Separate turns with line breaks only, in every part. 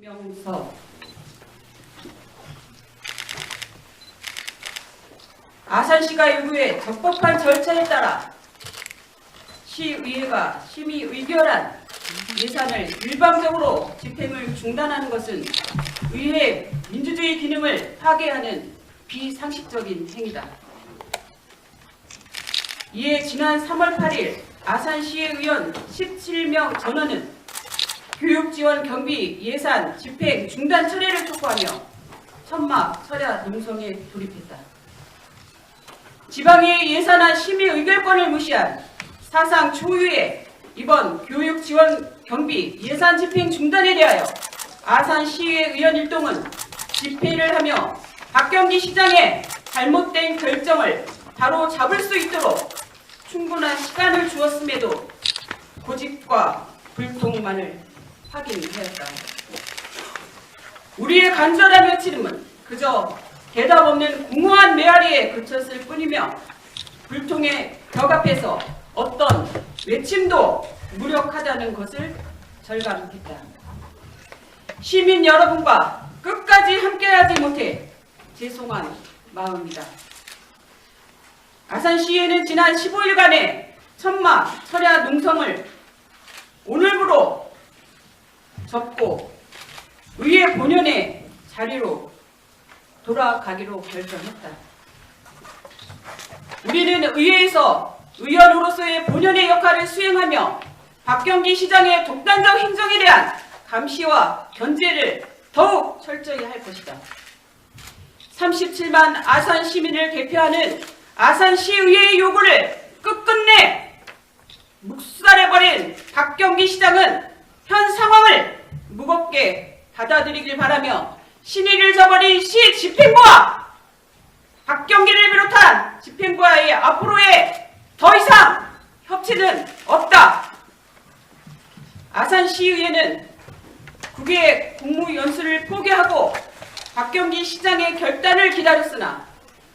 명서 아산시가 요구해 적법한 절차에 따라 시의회가 심의 의결한 예산을 일방적으로 집행을 중단하는 것은 의회 민주주의 기능을 파괴하는 비상식적인 행위다. 이에 지난 3월 8일 아산시의 의원 17명 전원은 교육 지원 경비 예산 집행 중단 철회를 촉구하며 천막 철야 농성에 돌입했다. 지방의 예산안 심의 의결권을 무시한 사상 초유의 이번 교육 지원 경비 예산 집행 중단에 대하여 아산 시의 의원 일동은 집회를 하며 박경기 시장의 잘못된 결정을 바로 잡을 수 있도록 충분한 시간을 주었음에도 고집과 불통만을 확인하였다. 우리의 간절한 외치름은 그저 대답 없는 공허한 메아리에 그쳤을 뿐이며 불통의 벽 앞에서 어떤 외침도 무력하다는 것을 절감했다. 시민 여러분과 끝까지 함께하지 못해 죄송한 마음이다. 아산시에는 지난 15일간의 천마 철야 농성을 오늘부로 접고 의회 본연의 자리로 돌아가기로 결정했다. 우리는 의회에서 의원으로서의 본연의 역할을 수행하며 박경기 시장의 독단적 행정에 대한 감시와 견제를 더욱 철저히 할 것이다. 37만 아산 시민을 대표하는 아산시의회의 요구를 끝끝내 묵살해버린 박경기 시장은 현 상황을 무겁게 받아들이길 바라며 신의를 저버린 시 집행부와 박경기를 비롯한 집행부와의 앞으로의 더 이상 협치는 없다. 아산시의회는 국외 국무연수를 포기하고 박경기 시장의 결단을 기다렸으나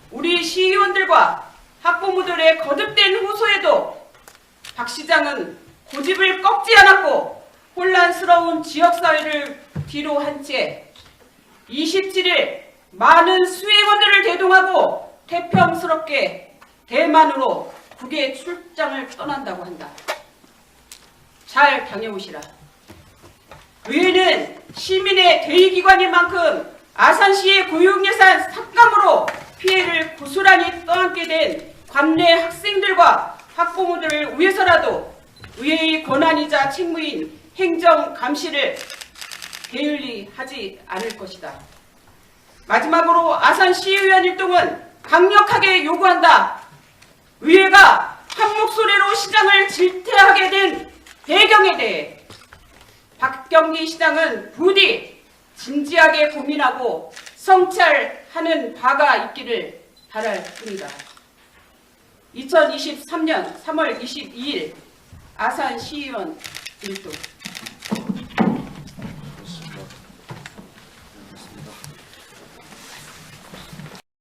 우리 시의원들과 학부모들의 거듭된 호소에도 박 시장은 고집을 않았고 혼란스러운 지역사회를 뒤로 한 채 27일 많은 수의원들을 대동하고 태평스럽게 대만으로 국외 출장을 떠난다고 한다. 잘 다녀오시라. 의회는 시민의 대의기관인 만큼 아산시의 교육예산 삭감으로 피해를 고스란히 떠안게 된 관내 학생들과 학부모들을 위해서라도 의회의 권한이자 책무인 행정 감시를 게을리 하지 않을 것이다. 마지막으로 아산시의원 일동은 강력하게 요구한다. 의회가 한 목소리로 시장을 질퇴하게 된 배경에 대해 박경기 시장은 부디 진지하게 고민하고 성찰하는 바가 있기를 바랄 뿐이다. 2023년 3월 22일 아산 시의원 일동